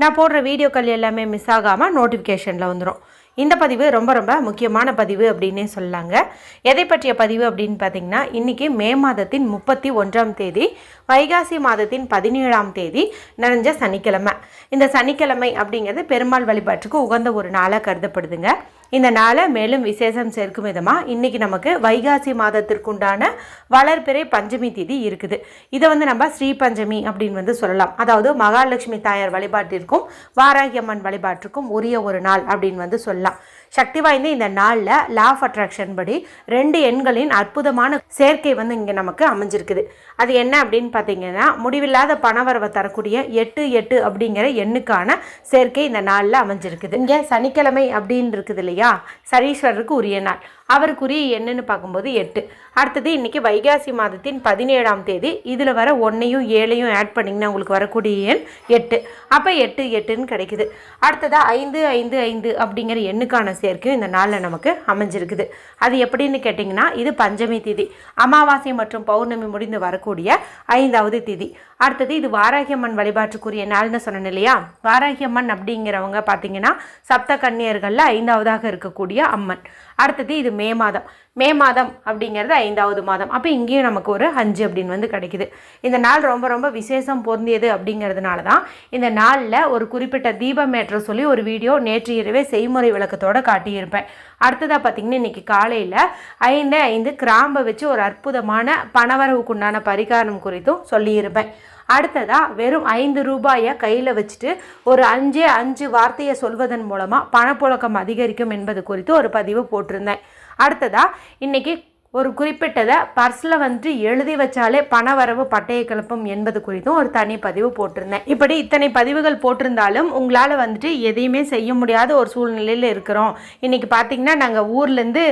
நான் போடுற வீடியோக்கள் எல்லாமே மிஸ் ஆகாமல் நோட்டிஃபிகேஷனில் வந்துடும் இந்த பதிவு ரொம்ப ரொம்ப முக்கியமான பதிவு அப்படின்னே சொல்லலாங்க எதை பற்றிய பதிவு அப்படின்னு பார்த்தீங்கன்னா இன்றைக்கி மே மாதத்தின் முப்பத்தி ஒன்றாம் தேதி வைகாசி மாதத்தின் பதினேழாம் தேதி நிறைஞ்ச சனிக்கிழமை. இந்த சனிக்கிழமை அப்படிங்கிறது பெருமாள் வழிபாட்டுக்கு உகந்த ஒரு நாளாக கருதப்படுதுங்க. இந்த நாளை மேலும் விசேஷம் சேர்க்கும் விதமாக இன்றைக்கி நமக்கு வைகாசி மாதத்திற்குண்டான வளர்பிறை பஞ்சமி திதி இருக்குது. இதை வந்து நம்ம ஸ்ரீ பஞ்சமி அப்படின்னு வந்து சொல்லலாம். அதாவது மகாலட்சுமி தாயார் வழிபாட்டிற்கும் வாராகி அம்மன் வழிபாட்டிற்கும் உரிய ஒரு நாள் அப்படின்னு வந்து சொல்லலாம். சக்தி வாய்ந்த இந்த நாளில் லா ஆஃப் அட்ராக்ஷன் படி ரெண்டு எண்களின் அற்புதமான சேர்க்கை வந்து இங்கே நமக்கு அமைஞ்சிருக்குது. அது என்ன அப்படின்னு பார்த்தீங்கன்னா முடிவில்லாத பணவரவை தரக்கூடிய எட்டு எட்டு அப்படிங்கிற எண்ணுக்கான சேர்க்கை இந்த நாளில் அமைஞ்சிருக்குது. இங்கே சனிக்கிழமை அப்படின்னு இருக்குது இல்லையா சனீஸ்வரருக்கு உரிய நாள். அவருக்குரிய என்னன்னு பார்க்கும்போது எட்டு. அடுத்தது இன்றைக்கி வைகாசி மாதத்தின் பதினேழாம் தேதி. இதில் வர ஒன்றையும் ஏழையும் ஆட் பண்ணிங்கன்னா உங்களுக்கு வரக்கூடிய எண் எட்டு. அப்போ எட்டு எட்டுன்னு கிடைக்குது. அடுத்ததாக ஐந்து ஐந்து ஐந்து அப்படிங்கிற எண்ணுக்கான சேர்க்கையும் இந்த நாளில் நமக்கு அமைஞ்சிருக்குது. அது எப்படின்னு கேட்டிங்கன்னா இது பஞ்சமி திதி. அமாவாசை மற்றும் பௌர்ணமி முடிந்து வரக்கூடிய ஐந்தாவது திதி. அடுத்தது இது வாராகியம்மன் வழிபாட்டுக்குரிய நாள்னு சொன்னேன் இல்லையா? வாராகியம்மன் அப்படிங்கிறவங்க பார்த்தீங்கன்னா சப்த கன்னியர்களில் ஐந்தாவதாக இருக்கக்கூடிய அம்மன். அடுத்தது இது மே மாதம். மே மாதம் அப்படிங்கிறது ஐந்தாவது மாதம். அப்போ இங்கேயும் நமக்கு ஒரு அஞ்சு அப்படின்னு வந்து கிடைக்குது. இந்த நாள் ரொம்ப ரொம்ப விசேஷம் பொருந்தியது அப்படிங்கிறதுனால தான் இந்த நாளில் ஒரு குறிப்பிட்ட தீபம் ஏற்ற சொல்லி ஒரு வீடியோ நேற்று இரவே செய்முறை விளக்கத்தோடு காட்டியிருப்பேன். அடுத்ததாக பார்த்தீங்கன்னா இன்றைக்கி காலையில் ஐந்து ஐந்து கிராம்பை வச்சு ஒரு அற்புதமான பணவரவுக்குண்டான பரிகாரம் குறித்தும் சொல்லியிருப்பேன். அடுத்ததாக வெறும் ஐந்து ரூபாயை கையில் வச்சுட்டு ஒரு அஞ்சே அஞ்சு வார்த்தையை சொல்வதன் மூலமாக பணப்புழக்கம் அதிகரிக்கும் என்பது குறித்து ஒரு பதிவு போட்டிருந்தேன். அடுத்ததாக இன்றைக்கி ஒரு குறிப்பிட்டதை பர்ஸில் வந்துட்டு எழுதி வச்சாலே பண வரவு பட்டய கிளப்பும் என்பது குறித்தும் ஒரு தனி பதிவு போட்டிருந்தேன். இப்படி இத்தனை பதிவுகள் போட்டிருந்தாலும் உங்களால் வந்துட்டு எதையுமே செய்ய முடியாத ஒரு சூழ்நிலையில் இருக்கிறோம். இன்றைக்கி பார்த்தீங்கன்னா நாங்கள் ஊர்லேருந்து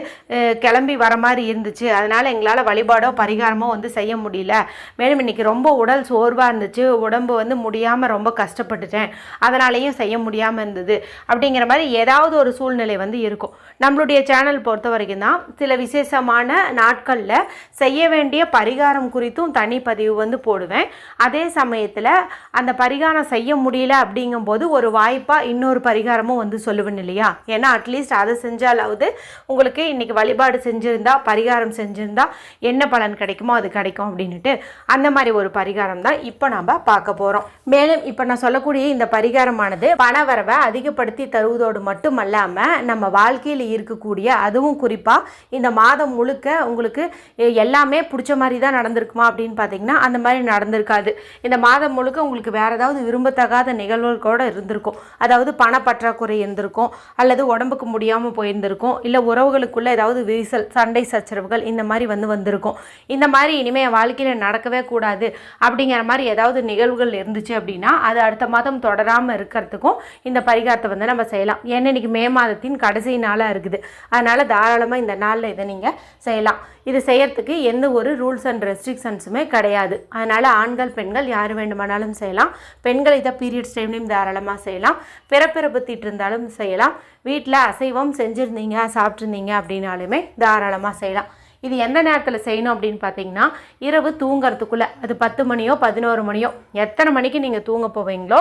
கிளம்பி வர மாதிரி இருந்துச்சு. அதனால் எங்களால் வழிபாடோ பரிகாரமோ வந்து செய்ய முடியல. மேலும் இன்றைக்கி ரொம்ப உடல் சோர்வாக இருந்துச்சு. உடம்பு வந்து முடியாமல் ரொம்ப கஷ்டப்பட்டுட்டேன். அதனாலேயும் செய்ய முடியாமல் இருந்தது. அப்படிங்கிற மாதிரி ஏதாவது ஒரு சூழ்நிலை வந்து இருக்கும். நம்மளுடைய சேனல் பொறுத்த வரைக்கும் தான் சில விசேஷமான நாட்களில் செய்ய வேண்டிய பரிகாரம் குறித்தும் தனிப்பதிவு வந்து போடுவேன். அதே சமயத்தில் அந்த பரிகாரம் செய்ய முடியல அப்படிங்கும்போது ஒரு வாய்ப்பாக இன்னொரு பரிகாரமும் வந்து சொல்லுவேன் இல்லையா? ஏன்னா அட்லீஸ்ட் அதை செஞ்சாலாவது உங்களுக்கு இன்றைக்கி வழிபாடு செஞ்சுருந்தா பரிகாரம் செஞ்சுருந்தா என்ன பலன் கிடைக்குமோ அது கிடைக்கும் அப்படின்ட்டு அந்த மாதிரி ஒரு பரிகாரம் தான் இப்போ நம்ம பார்க்க போகிறோம் மேலும் இப்போ நான் சொல்லக்கூடிய இந்த பரிகாரமானது பணவரவை அதிகப்படுத்தி தருவதோடு மட்டும் அல்லாமல் நம்ம வாழ்க்கையில் இருக்கக்கூடிய அதுவும் குறிப்பாக இந்த மாதம் முழுக்க உங்களுக்கு எல்லாமே பிடிச்ச மாதிரி தான் நடந்திருக்குமா அப்படின்னு பார்த்தீங்கன்னா அந்த மாதிரி நடந்திருக்காது. இந்த மாதம் முழுக்க உங்களுக்கு வேறு ஏதாவது விரும்பத்தகாத நிகழ்வுகள் கூட இருந்திருக்கும். அதாவது பணப்பற்றாக்குறை இருந்திருக்கும் அல்லது உடம்புக்கு முடியாமல் போயிருந்திருக்கும் இல்லை உறவுகளுக்குள்ள ஏதாவது விரிசல் சண்டை சச்சரவுகள் இந்த மாதிரி வந்து வந்திருக்கும். இந்த மாதிரி இனிமேல் என் வாழ்க்கையில் நடக்கவே கூடாது அப்படிங்கிற மாதிரி ஏதாவது நிகழ்வுகள் இருந்துச்சு அப்படின்னா அது அடுத்த மாதம் தொடராமல் இருக்கிறதுக்கும் இந்த பரிகாரத்தை வந்து நம்ம செய்யலாம். ஏன்னா இன்னைக்கு மே மாதத்தின் கடைசி நாளாக இருக்குது. அதனால் தாராளமாக இந்த நாளில் இதை நீங்கள் செய்யலாம். இது செய்யறதுக்கு எந்த ஒரு ரூல்ஸ் அண்ட் ரெஸ்ட்ரிக்ஷன்ஸுமே கிடையாது. அதனால் ஆண்கள் பெண்கள் யார் வேண்டுமானாலும் செய்யலாம். பெண்கள் இதை பீரியட்ஸ் டைம்லையும் தாராளமாக செய்யலாம். பிறப்பிறப்பு இருந்தாலும் செய்யலாம். வீட்டில் அசைவம் செஞ்சுருந்தீங்க சாப்பிட்ருந்தீங்க அப்படின்னாலுமே தாராளமாக செய்யலாம். இது எந்த நேரத்தில் செய்யணும் அப்படின்னு பார்த்தீங்கன்னா இரவு தூங்கிறதுக்குள்ளே அது பத்து மணியோ பதினோரு மணியோ எத்தனை மணிக்கு நீங்கள் தூங்க போவீங்களோ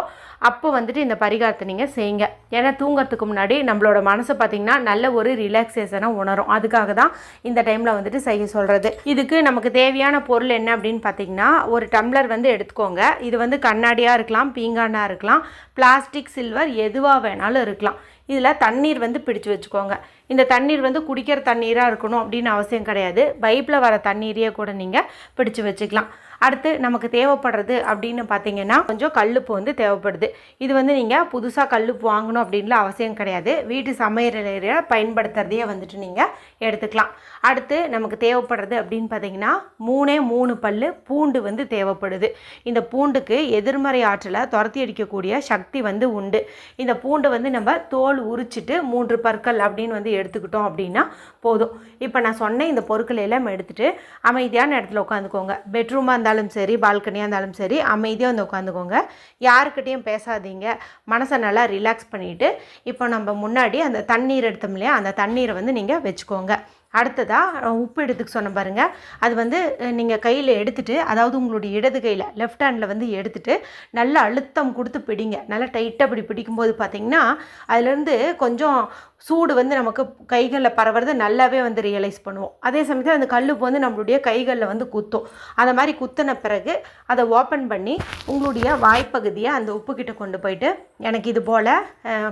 அப்போ வந்துட்டு இந்த பரிகாரத்தை நீங்கள் செய்யுங்க. ஏன்னா தூங்குறதுக்கு முன்னாடி நம்மளோட மனசை பார்த்தீங்கன்னா நல்ல ஒரு ரிலாக்ஸேஷனாக உணரும். அதுக்காக தான் இந்த டைமில் வந்துட்டு செய்ய சொல்கிறது இதுக்கு நமக்கு தேவையான பொருள் என்ன அப்படின்னு பார்த்தீங்கன்னா ஒரு டம்ளர் வந்து எடுத்துக்கோங்க. இது வந்து கண்ணாடியாக இருக்கலாம் பீங்கானாக இருக்கலாம் பிளாஸ்டிக் சில்வர் எதுவாக வேணாலும் இருக்கலாம். இதில் தண்ணீர் வந்து பிடிச்சு வச்சுக்கோங்க. இந்த தண்ணீர் வந்து குடிக்கிற தண்ணீராக இருக்கணும் அப்படின்னு அவசியம் கிடையாது. பைப்பில் வர தண்ணீரையே கூட நீங்கள் பிடிச்சு வச்சுக்கலாம். அடுத்து நமக்கு தேவைப்படுறது அப்படின்னு பார்த்தீங்கன்னா கொஞ்சம் கல்லுப்பு வந்து தேவைப்படுது. இது வந்து நீங்கள் புதுசாக கல்லுப்பு வாங்கணும் அப்படின்லாம் அவசியம் கிடையாது. வீட்டு சமையலையில் பயன்படுத்துறதையே வந்துட்டு நீங்கள் எடுத்துக்கலாம். அடுத்து நமக்கு தேவைப்படுறது அப்படின்னு பார்த்தீங்கன்னா மூணே மூணு பல்லு பூண்டு வந்து தேவைப்படுது. இந்த பூண்டுக்கு எதிர்மறை ஆற்றலை துரத்தி அடிக்கக்கூடிய சக்தி வந்து உண்டு. இந்த பூண்டு வந்து நம்ம தோல் உரிச்சிட்டு மூன்று பற்கள் அப்படின்னு வந்து எடுத்துக்கிட்டோம் அப்படின்னா போதும். இப்போ நான் சொன்ன இந்த பொருட்கள் எல்லாம் எடுத்துகிட்டு அமைதியான இடத்துல உட்காந்துக்கோங்க. பெட்ரூமாக இருந்தாலும் இருந்தாலும் சரி பால்கனியாக இருந்தாலும் சரி அமைதியாக வந்து உட்காந்துக்கோங்க. யாருக்கிட்டேயும் பேசாதீங்க. மனசை நல்லா ரிலாக்ஸ் பண்ணிவிட்டு இப்போ நம்ம முன்னாடி அந்த தண்ணீர் எடுத்தோம் இல்லையா? அந்த தண்ணீரை வந்து நீங்கள் வச்சுக்கோங்க. அடுத்ததாக உப்பு எடுத்துக்க சொன்ன பாருங்கள் அது வந்து நீங்கள் கையில் எடுத்துகிட்டு அதாவது உங்களுடைய இடது கையில் லெஃப்ட் ஹேண்டில் வந்து எடுத்துகிட்டு நல்லா அழுத்தம் கொடுத்து பிடிங்க. நல்லா டைட்டாக இப்படி பிடிக்கும்போது பார்த்தீங்கன்னா அதுலேருந்து கொஞ்சம் சூடு வந்து நமக்கு கைகளில் பரவுறது நல்லாவே வந்து ரியலைஸ் பண்ணுவோம் அதே சமயத்தில் அந்த கல்லுப்பு வந்து நம்மளுடைய கைகளில் வந்து குத்தும். அந்த மாதிரி குத்தின பிறகு அதை ஓப்பன் பண்ணி உங்களுடைய வாய்ப்பகுதியை அந்த உப்புக்கிட்ட கொண்டு போயிட்டு எனக்கு இது போல்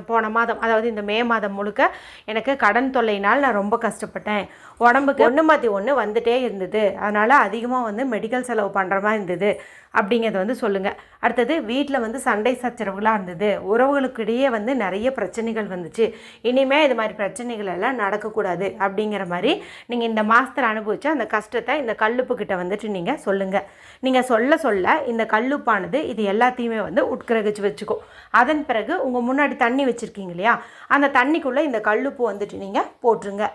போன மாதம் அதாவது இந்த மே மாதம் முழுக்க எனக்கு கடன் தொல்லையினால் நான் ரொம்ப கஷ்டப்பட்டேன். உடம்புக்கு ஒன்று மாற்றி ஒன்று வந்துட்டே இருந்தது. அதனால் அதிகமாக வந்து மெடிக்கல் செலவு பண்ணுற மாதிரி இருந்தது. அப்படிங்கிறத வந்து சொல்லுங்கள் அடுத்தது வீட்டில் வந்து சண்டை சச்சரவுகளாக இருந்தது. உறவுகளுக்கிடையே வந்து நிறைய பிரச்சனைகள் வந்துச்சு. இனிமேல் இது மாதிரி பிரச்சனைகள் எல்லாம் நடக்கக்கூடாது அப்படிங்கிற மாதிரி நீங்கள் இந்த மாதத்தில் அனுபவிச்ச அந்த கஷ்டத்தை இந்த கல்லுப்புக்கிட்ட வந்துட்டு நீங்கள் சொல்லுங்கள் நீங்கள் சொல்ல சொல்ல இந்த கல்லுப்பானது இது எல்லாத்தையுமே வந்து உட்கிரகிச்சு வச்சுக்கும். அதன் பிறகு உங்கள் முன்னாடி தண்ணி வச்சுருக்கீங்க இல்லையா? அந்த தண்ணிக்குள்ளே இந்த கல்லுப்பு வந்துட்டு நீங்கள் போட்டுருங்க.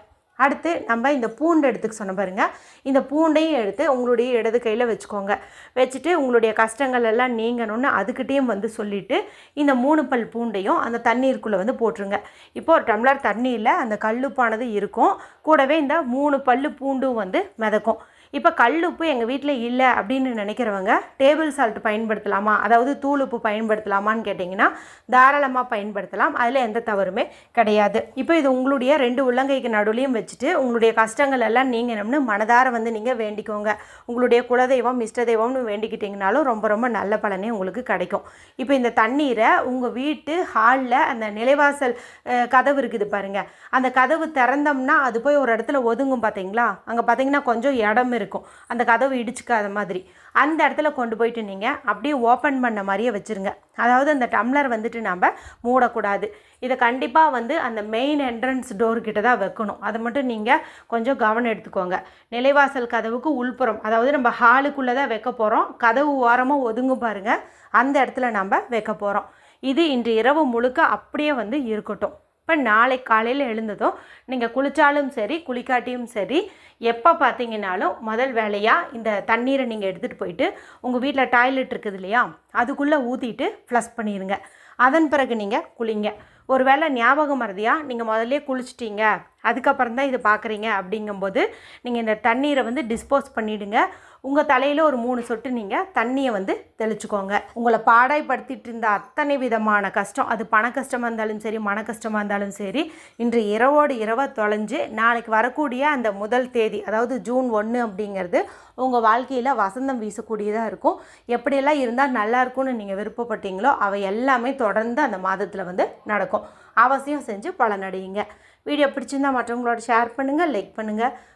அடுத்து நம்ம இந்த பூண்டு எடுத்துக்க சொன்ன பாருங்கள் இந்த பூண்டையும் எடுத்து உங்களுடைய இடது கையில் வச்சுக்கோங்க. வச்சுட்டு உங்களுடைய கஷ்டங்கள் எல்லாம் நீங்கணும்னு அதுக்கிட்டேயும் வந்து சொல்லிவிட்டு இந்த மூணு பல் பூண்டையும் அந்த தண்ணீருக்குள்ளே வந்து போட்டுருங்க. இப்போ ஒரு டம்ளர் தண்ணியில் அந்த கல்லுப்பானது இருக்கும். கூடவே இந்த மூணு பல் பூண்டும் வந்து மிதக்கும். இப்போ கல்லுப்பு எங்கள் வீட்டில் இல்லை அப்படின்னு நினைக்கிறவங்க டேபிள் சால்ட் பயன்படுத்தலாமா? அதாவது தூள் உப்பு பயன்படுத்தலாமான்னு கேட்டிங்கன்னா தாராளமாக பயன்படுத்தலாம். அதில் எந்த தவறுமே கிடையாது. இப்போ இது உங்களுடைய ரெண்டு உள்ளங்கைக்கு நடுவுலையும் வச்சுட்டு உங்களுடைய கஷ்டங்கள் எல்லாம் நீங்கணும்னு மனதார வந்து நீங்கள் வேண்டிக்கோங்க. உங்களுடைய குலதெய்வம் இஷ்டதெய்வம்னு வேண்டிக்கிட்டிங்கனாலும் ரொம்ப ரொம்ப நல்ல பலனே உங்களுக்கு கிடைக்கும். இப்போ இந்த தண்ணீரை உங்கள் வீட்டு ஹாலில் அந்த நிலைவாசல் கதவு இருக்குது பாருங்கள் அந்த கதவு திறந்தோம்னா அது போய் ஒரு இடத்துல ஒதுங்கும் பார்த்தீங்களா அங்கே பார்த்தீங்கன்னா கொஞ்சம் இடம் இருக்கும். அந்த கதவு இடிச்சுக்காத மாதிரி. அந்த இடத்துல கொண்டு போயிட்டு நீங்கள் அப்படியே ஓப்பன் பண்ண மாதிரியே வச்சுருங்க. அதாவது அந்த டம்ளர் வந்துட்டு நம்ம மூடக்கூடாது. இதை கண்டிப்பாக வந்து அந்த மெயின் என்ட்ரன்ஸ் டோர் கிட்ட தான் வைக்கணும். அதை மட்டும் நீங்கள் கொஞ்சம் கவனம் எடுத்துக்கோங்க. நிலைவாசல் கதவுக்கு உள்புறம் அதாவது நம்ம ஹாலுக்குள்ளே தான் வைக்க போகிறோம் கதவு ஓரமாக ஒதுங்கும் பாருங்கள் அந்த இடத்துல நம்ம வைக்க போகிறோம் இது இன்று இரவு முழுக்க அப்படியே வந்து இருக்கட்டும். இப்போ நாளை காலையில் எழுந்ததும் நீங்கள் குளித்தாலும் சரி குளிக்காட்டியும் சரி எப்போ பார்த்தீங்கன்னாலும் முதல் வேலையாக இந்த தண்ணீரை நீங்கள் எடுத்துகிட்டு போயிட்டு உங்கள் வீட்டில் டாய்லெட் இருக்குது இல்லையா? அதுக்குள்ளே ஊற்றிட்டு ஃப்ளஷ் பண்ணிடுங்க அதன் பிறகு நீங்கள் குளிங்க. ஒருவேளை ஞாபகம் மறதியாக நீங்கள் முதல்ல குளிச்சிட்டீங்க. அதுக்கப்புறம் தான் இது பார்க்குறீங்க அப்படிங்கும்போது நீங்கள் இந்த தண்ணீரை வந்து டிஸ்போஸ் பண்ணிவிடுங்க உங்கள் தலையில் ஒரு மூணு சொட்டு நீங்கள் தண்ணியை வந்து தெளிச்சுக்கோங்க. உங்களை பாடாய்படுத்திட்டு இருந்த அத்தனை விதமான கஷ்டம். அது பண கஷ்டமாக இருந்தாலும் சரி மன கஷ்டமாக இருந்தாலும் சரி இன்று இரவோடு இரவாக தொலைஞ்சு நாளைக்கு வரக்கூடிய அந்த முதல் தேதி அதாவது ஜூன் ஒன்று அப்படிங்கிறது உங்கள் வாழ்க்கையில் வசந்தம் வீசக்கூடியதாக இருக்கும். எப்படியெல்லாம் இருந்தால் நல்லா இருக்கும்னு நீங்கள் விருப்பப்பட்டீங்களோ அவை எல்லாமே தொடர்ந்து அந்த மாதத்தில் வந்து நடக்கும். அவசியம் செஞ்சு பலனடையுங்க. வீடியோ பிடிச்சிருந்தால் மற்றவங்களோட ஷேர் பண்ணுங்கள் லைக் பண்ணுங்கள்